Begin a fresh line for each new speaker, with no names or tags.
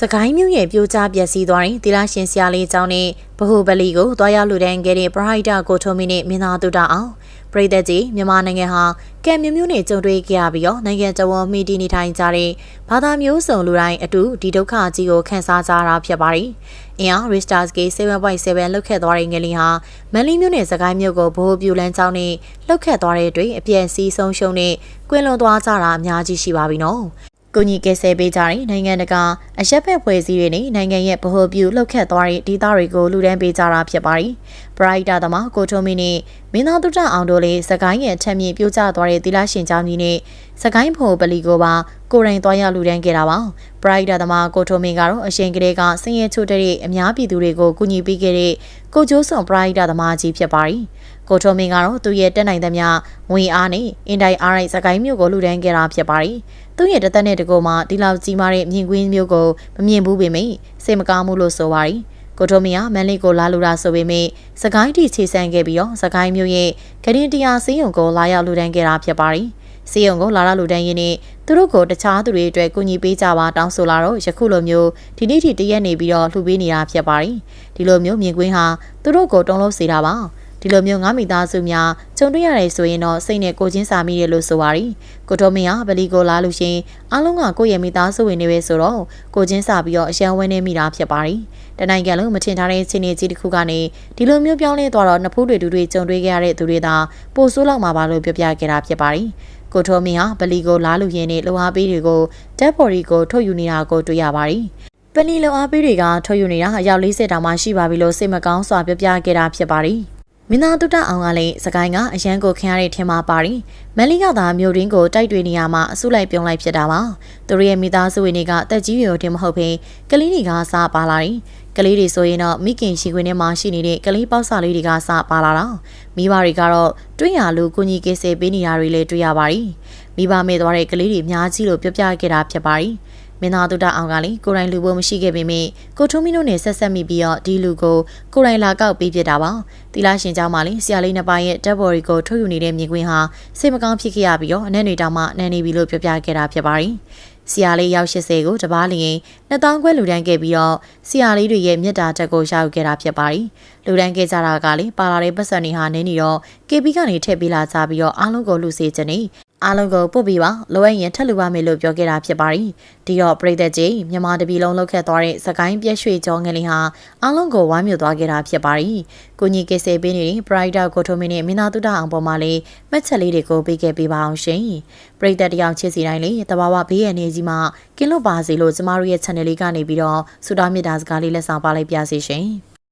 စကိုင်းမြို့ရဲ့ပြိုကျပျက်စီးသွားတဲ့သီလရှင်ဆရာလေးအကြောင်းနဲ့ဗဟုပလီကိုတွားရောက်လူတန်းခဲ့တဲ့ပရိုက်တာကိုထုံးမင်းနဲ့မင်းသားတူတာအောင်ပြည်သက်ကြီးမြန်မာနိုင်ငံဟာကံမျိုးမျိုးနဲ့ကြုံတွေ့ကြရပြီးတော့နိုင်ငံတော်ဝန်မိတီနေထိုင်ကြတဲ့ဘာသာမျိုးစုံလူတိုင်းအတူဒီဒုက္ခကြီးကိုခံစားကြရတာဖြစ်ပါတယ်။အင်အား Restars Gate 7.7လောက်ခဲ့သွားတဲ့ငလင်ဟာမန်လီမြို့နယ်စကိုင်းမြို့ကိုဗဟိုပြုလန်းကျောင်းနဲ့လောက်ခဲ့သွားတဲ့အတွက်အပြည့်အစည်းဆုံးရှုံးနဲ့ကွင်းလွန်သွားကြတာအများကြီးရှိပါပြီနော်။ ကိုကြီးကဲဆဲပေးကြတဲ့နိုင်ငံတကာအရက်ဖက်ဖွဲ့စည်းတွေနဲ့နိုင်ငံရဲ့ဗဟိုပြုလှုပ်ခတ်သွားတဲ့ဒေသတွေကိုလူဒန်းပေးကြတာဖြစ်ပါတယ်။ပရိုက်တာသမားကိုထုံးမင်းနဲ့မင်းသားတုတအောင်တို့လည်းစကိုင်းရဲ့ထက်မြင့်ပြိုကျသွားတဲ့သီလရှင်ကျောင်းကြီးနဲ့စကိုင်းဖို့ပလီကိုပါကိုရင်သွားရောက်လူဒန်းခဲ့တာပါ။ပရိုက်တာသမားကိုထုံးမင်းကတော့အရှင်ကလေးကဆင်းရဲချို့တဲ့အများပြည်သူတွေကိုကူညီပေးခဲ့တဲ့ကိုကျိုးဆောင်ပရိုက်တာသမားကြီးဖြစ်ပါတယ်။ ကိုထုံးမင်းကတော့သူ့ရဲ့တက်နိုင်သမျှငွေအားနဲ့အင်တိုင်းအားရိုက်စကိုင်းမြို့ကိုလူဒန်းခဲ့တာဖြစ်ပါတယ်။သူ့ရဲ့တသက်နဲ့တကူမှာဒီလောက်ကြီးမားတဲ့မြင်ကွင်းမျိုးကိုမမြင်ဘူးပေမယ့်စိတ်မကောင်းမှုလို့ဆိုပါရီကိုထိုမီယာမန်လေးကိုလာလူတာဆိုပေမယ့်စကိုင်းတီခြေဆန့်ခဲ့ပြီးတော့စကိုင်းမျိုးရဲ့ဂရင်တရားစည်းရုံကိုလာရောက်လူတန်းခဲ့တာဖြစ်ပါရီစီယုံကိုလာလာလူတန်းရင်းနဲ့သူတို့ကိုတခြားသူတွေအတွက်ကူညီပေးကြပါတောင်းဆိုလာတော့ယခုလိုမျိုးဒီနေ့ထိတရက်နေပြီးတော့လှူပေးနေတာဖြစ်ပါရီဒီလိုမျိုးမြင်ကွင်းဟာသူတို့ကိုတုံးလို့စေတာပါ ဒီလိုမျိုးငါမိသားစုများကြုံတွေ့ရတယ်ဆိုရင်တော့စိတ်နဲ့ကိုချင်းစာမိတယ်လို့ဆိုပါရီကိုတော်မင်းကဗလီကိုလာလို့ရှင်အားလုံးကကိုယ့်ရဲ့မိသားစုဝင်တွေပဲဆိုတော့ကိုချင်းစာပြီးတော့အရန်ဝဲနေမိတာဖြစ်ပါရီတနိုင်ငံလုံးမထင်ထားတဲ့အခြေအနေကြီးတစ်ခုကနေဒီလိုမျိုးပြောင်းလဲသွားတော့နှစ်ဖူးတွေတူတွေကြုံတွေ့ခဲ့ရတဲ့သူတွေသာပိုဆိုးလောက်မှာပါလို့ပြောပြခဲ့တာဖြစ်ပါရီကိုထိုမင်းဟာဗလီကိုလာလူရင်းနဲ့လှူအားပေးတွေကိုတက်ဖော်ရီကိုထုတ်ယူနေတာကိုတွေ့ရပါရီပနီလုံအားပေးတွေကထုတ်ယူနေတာအယောက်40တောင်မှရှိပါပြီလို့စိတ်မကောင်းစွာပြောပြခဲ့တာဖြစ်ပါရီ မင်းသားတုတအောင်ကလည်းစကိုင်းကအရန်ကိုခင်ရတဲ့ထင်မှာပါရီမန်လီကသာမြို့ရင်းကိုတိုက်တွေနေရမှာအစုလိုက်ပြုံးလိုက်ဖြစ်တာပါသူတို့ရဲ့မိသားစုဝင်တွေကတက်ကြီးရွယ်တင်မဟုတ်ဘဲကလေးတွေကစားပါလာတယ်ကလေးတွေဆိုရင်တော့မိခင်ရှိခွင်းထဲမှာရှိနေတဲ့ကလေးပေါက်စာလေးတွေကစပါလာတာမိဘတွေကတော့တွင်းရလူကိုကြီးကေးဆဲပေးနေတာတွေလည်းတွေ့ရပါတယ်မိဘမဲ့သွားတဲ့ကလေးတွေအများကြီးလို့ပြောပြခဲ့တာဖြစ်ပါတယ် မင်းသားတုတအောင်ကလည်းကိုရိုင်းလူဖို့မရှိခဲ့ပေမယ့်ကိုထုံးမီနိုနဲ့ဆက်ဆက်မိပြီးတော့ဒီလူကိုကိုရိုင်းလာကောက်ပေးပြတာပါတီလာရှင်เจ้าမလေးဆရာလေးနှစ်ပါးရဲ့တက်ဘော်ရီကိုထုတ်ယူနေတဲ့မြင်ကွင်းဟာစိတ်မကောင်းဖြစ်ခဲ့ရပြီးတော့အနေနဲ့တောင်မှနန်းနေပြီလို့ပြောပြခဲ့တာဖြစ်ပါတယ်ဆရာလေးရောက်80ကိုတပားလျင်2000ခွဲလူတန်းခဲ့ပြီးတော့ဆရာလေးတွေရဲ့မြတ်တာတက်ကိုရောက်ခဲ့တာဖြစ်ပါတယ်လူတန်းခဲ့ကြတာကလေပါလာတဲ့ပတ်စံတွေဟာနင်းနေတော့ KB ကနေထည့်ပေးလာကြပြီးတော့အားလုံးကိုလူစေခြင်းနေ အားလုံးကိုပုတ်ပြီးပါလိုအပ်ရင်ထက်လူပါမယ်လို့ပြောခဲ့တာဖြစ်ပါတယ်ဒီတော့ပြည်သက်ကြီးမြန်မာတပြည်လုံးလောက်ခတ်သွားတဲ့စကိုင်းပြက်ရွှေကြောငလင်ဟာအားလုံးကိုဝမ်းမြောက်သွားခဲ့တာဖြစ်ပါတယ်ကိုကြီးကစေပေးနေတဲ့ပရိုက်တာကိုထိုမင်းနဲ့မင်းသားတုဒအောင်ပေါ်မှာလေးမှတ်ချက်လေးတွေကိုပေးခဲ့ပေးပါအောင်ရှင်ပြည်သက်တယောက်ချစ်စီတိုင်းလေးတဘာဝဘေးရနေကြီးမှာကင်းလွတ်ပါစေလို့ကျမတို့ရဲ့ channel လေးကနေပြီးတော့ဆုတောင်းမေတ္တာစကားလေးလက်ဆောင်ပါလိုက်ပါစေရှင်